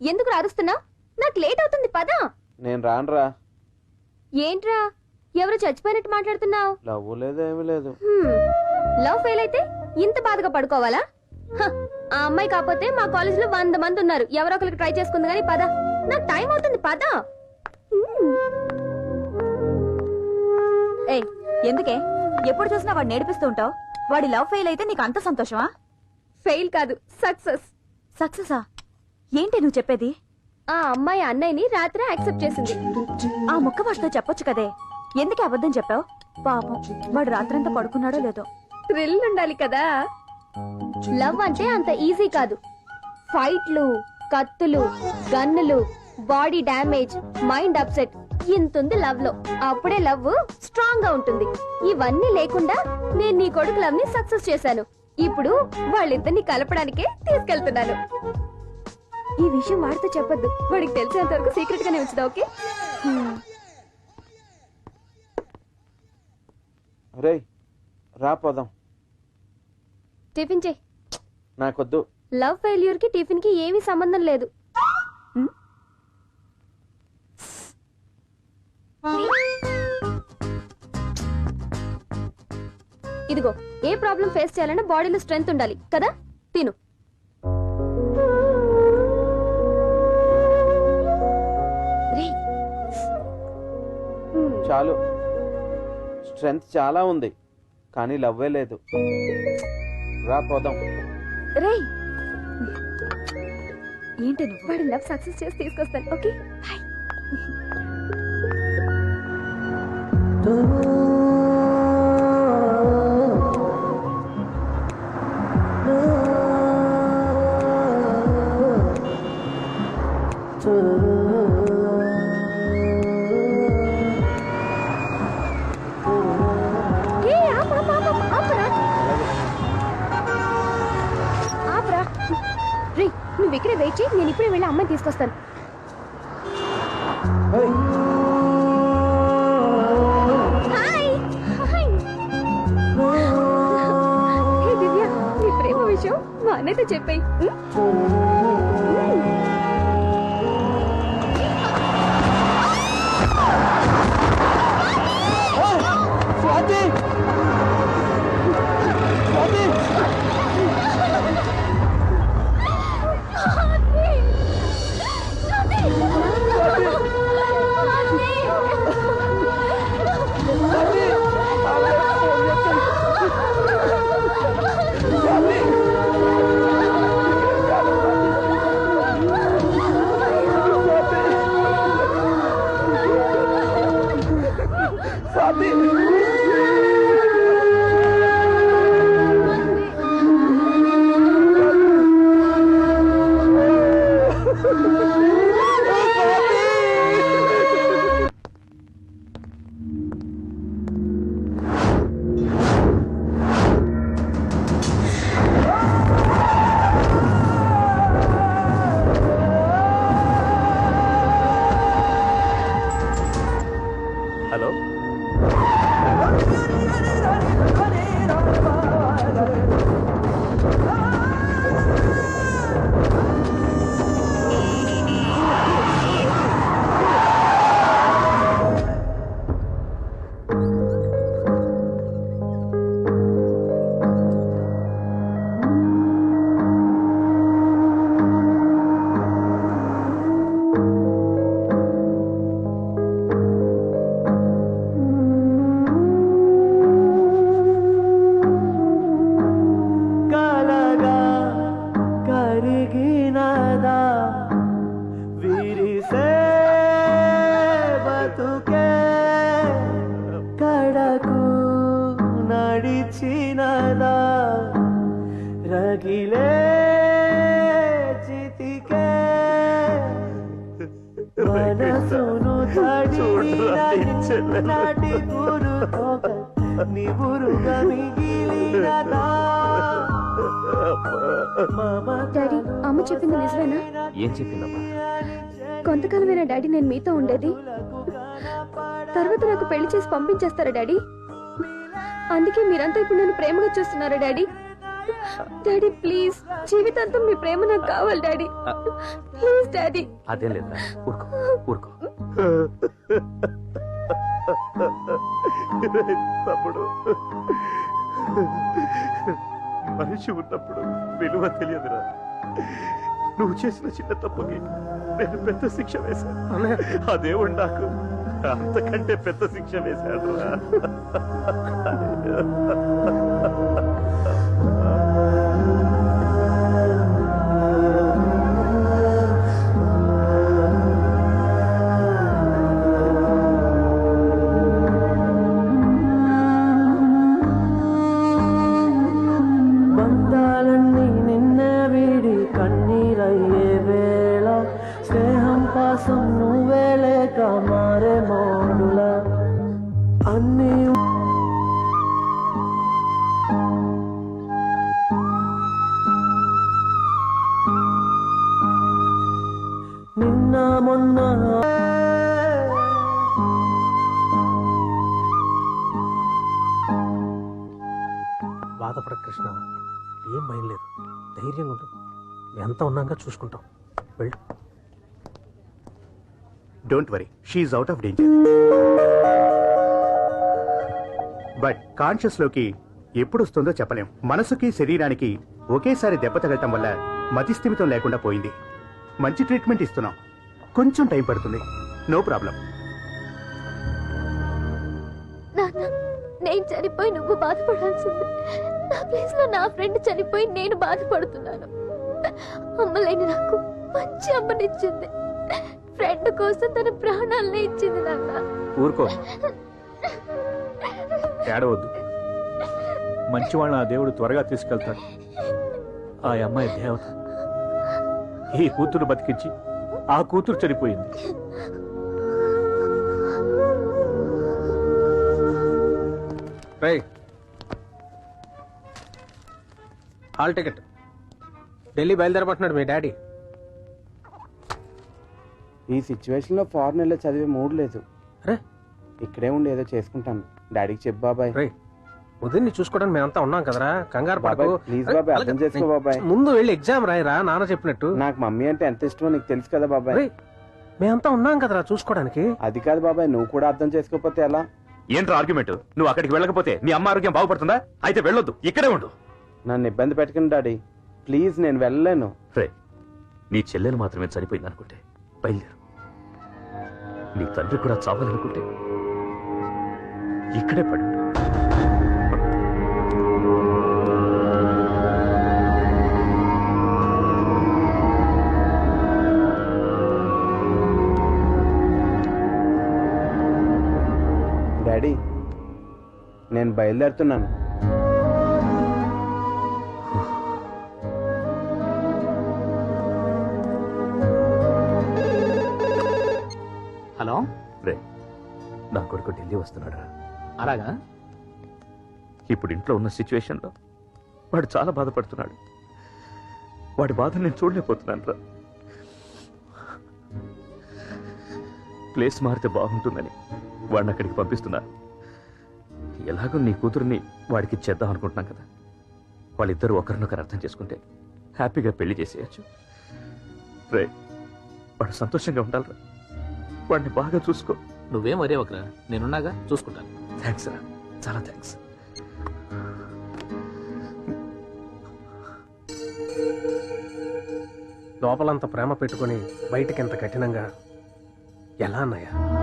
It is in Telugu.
ఎందుకు అరుస్తున్నా? నాకు లేట్ అవుతుంది పదా. నేను రానురా. ఏంట్రా? ఎవరు చచ్చిపోయినట్టు మాట్లాడుతున్నావు? లవ్ లేదు ఏమీ లేదు. లవ్ ఫెయిల్ అయితే ఇంత బాధగా పడుకోవాలా? ఆ అమ్మాయి కాకపోతే మా కాలేజ్లో వంద మంది ఉన్నారు. ఎవరో ఒకరికి ట్రై చేసుకుంది కానీ పద. నాకు టైం అవుతుంది పద. ఏయ్ ఎందుకే? ఎప్పుడు చూసినా వాడు నేర్పిస్తూ ఉంటావు? వాడి లవ్ ఫెయిల్ అయితే నీకు అంత సంతోషమా? ఫెయిల్ కాదు సక్సెస్ సక్సెసా ఏంటి నువ్వు చెప్పేది? ఆ అమ్మాయి అన్నయ్యని రాత్రి యాక్సెప్ట్ చేసింది. ఆ ముక్క వాడితో చెప్పొచ్చు కదే. ఎందుకే అబద్ధం చెప్పావు? పాపం వాడు రాత్రంతా పడుకున్నాడో లేదో. థ్రిల్ ఉండాలి కదా. లవ్ అంటే అంత ఈజీ కాదు. ఫైట్లు కత్తులు గన్నులు బాడీ డ్యామేజ్ మైండ్ అప్సెట్ ఇంతుంది లవ్లో. అప్పుడే లవ్ స్ట్రాంగ్గా ఉంటుంది. ఇవన్నీ లేకుండా నేను నీ కొడుకు లవ్ని సక్సెస్ చేశాను. ఇప్పుడు వాళ్ళిద్దరిని కలపడానికే తీసుకెళ్తున్నాను. ఈ విషయం వాడితో చెప్పొద్దు. వాడికి తెలిసేంత వరకు సీక్రెట్ గానే ఉంచుదా ఓకే? రే రా పోదాం. టిఫిన్ చెయ్. నాకొద్దు. లవ్ ఫెయిల్యూర్కి టిఫిన్కి ఏమీ సంబంధం లేదు. ఇదిగో ఏ ప్రాబ్లం ఫేస్ చేయాలన్నా బాడీలో స్ట్రెంగ్త్ ఉండాలి. కదా? తిను. చాలు. స్ట్రెంగ్త్ చాలా ఉంది కానీ లవ్వే లేదు. రా పోదాం. రేయ్! ఏంటి నువ్వు? వాడి లవ్ సక్సెస్ చేసి తీసుకొస్తాను ఓకే? బాయ్. ఏ, వెయిట్ చేయి నేను ఇప్పుడే వెళ్ళి అమ్మాయిని తీసుకొస్తాను. హాయ్. హాయ్ హే దివ్య నీ ప్రేమ విషయం మా అన్నయ్యతో చెప్పాయి. హలో? కలగా నాటి గురుతోక నివురుగా మిగిలినదా? డాడీ అమ్మ చెప్పింది నిజమేనా? ఏం చెప్పిందమ్మా? కొంతకాలమైనా డాడీ నేను మీతో ఉండేది. తర్వాత నాకు పెళ్ళి చేసి పంపించేస్తారా డాడీ? అందుకే మీరంతా ఇప్పుడు నన్ను ప్రేమగా చూస్తున్నారా డాడీ? డాడీ ప్లీజ్ జీవితాంతం మీ ప్రేమ నాకు కావాలి డాడీ. Please daddy. అదేం లేదా ఊరుకో ఊరుకో. తమ్ముడు. మనిషి ఉన్నప్పుడు విలువ తెలియదురా. నువ్వు చేసిన చిన్న తప్పుకి నేను పెద్ద శిక్ష వేశాను. ఆ దేవుడు నాకు అంతకంటే పెద్ద శిక్ష వేశాడు నిన్న మొన్న బాధపడ కృష్ణ ఏం భయం లేదు. ధైర్యంగా ఉండు. ఎంత ఉన్నాగా చూసుకుంటాం వెళ్ళు. Don't worry she's out of danger but కాన్షియస్లోకి ఎప్పుడు వస్తుందో చెప్పలేం. మనసుకి శరీరానికి ఒకేసారి దెబ్బ తగలటం వల్ల మతిస్థిమితం లేకుండా పోయింది. మంచి ట్రీట్మెంట్ ఇస్తున్నాం. కొంచెం టైం పడుతుంది. No problem. నాన్న నేను చనిపోయి నువ్వు బాధపడాల్సింది. నా ప్లేస్లో నా ఫ్రెండ్ చనిపోయి నేను బాధపడుతున్నాను. అమ్మలేని నాకు మంచి అమ్మనిచ్చింది. ఫ్రెండ్ కోసం తన ప్రాణాలనే ఇచ్చింది నాన్న. ఊరుకో. ఏడవద్దు. మంచి వాళ్ళని ఆ దేవుడు త్వరగా తీసుకెళ్తాడు. ఆ అమ్మాయి దేవత. ఈ కూతురు బతికించి ఆ కూతురు చనిపోయింది. రై హాల్ టికెట్. ఢిల్లీ బయలుదేరబోతున్నాడు మీ డాడీ. ఈ సిచ్యువేషన్లో ఫారెన్ వెళ్ళి చదివే మూడ్ లేదు. అరే. ఇక్కడే ఉండి ఏదో చేసుకుంటాను. డాడీకి చెప్పు బాబాయ్. రై ఉదయన్ని చూసుకోవడానికి మేమంతా ఉన్నాం కదరా. కంగారు పడకు. ప్లీజ్ బాబాయ్ అర్థం చేసుకో బాబాయ్. ముందు వెళ్ళి ఎగ్జామ్ రాయరా నాన్న చెప్పినట్టు. నాకు మమ్మీ అంటే ఎంత ఇష్టమో నీకు తెలుసు కదా బాబాయ్. మేమంతా ఉన్నాం కదరా చూసుకోవడానికి. అది కాదు బాబాయ్ నువ్వు కూడా అర్థం చేసుకోకపోతే ఎలా? ఏంట్రా ఆర్గ్యుమెంట్ నువ్వు అక్కడికి వెళ్ళకపోతే నీ అమ్మ ఆరోగ్యం బాగుపడుతుందా? అయితే వెళ్ళొద్దు ఇక్కడే ఉండు. నన్ను ఇబ్బంది పెట్టకండి డాడీ. ప్లీజ్ నేను వెళ్ళలేను రే నీ చెల్లెలు మాత్రమే చనిపోయింది అనుకుంటే బయలుదేరు. నీ తండ్రి కూడా చావాలనుకుంటే ఇక్కడే పడు. బయలుదేరుతున్నాను. హలో? రే నా కొడుకు ఢిల్లీ వస్తున్నాడు అలాగా? ఇప్పుడు ఇంట్లో ఉన్న సిచ్యువేషన్లో వాడు చాలా బాధపడుతున్నాడు. వాడి బాధ నేను చూడలేకపోతున్నాను రా ప్లేస్ మారితే బాగుంటుందని వాడిని అక్కడికి పంపిస్తున్నా. ఎలాగో నీ కూతురుని వాడికి ఇచ్చేద్దాం అనుకుంటున్నాం కదా. వాళ్ళిద్దరూ ఒకరినొకరు అర్థం చేసుకుంటే హ్యాపీగా పెళ్ళి చేసేయచ్చు. రే వాడు సంతోషంగా ఉండాలిరా. వాడిని బాగా చూసుకో. నువ్వేం వరే ఒకరా? నేనున్నాగా? చూసుకుంటాను. థ్యాంక్స్ రా. చాలా థ్యాంక్స్ లోపలంత ప్రేమ పెట్టుకొని బయటకి ఎంత కఠినంగా? ఎలా అన్నయ్య?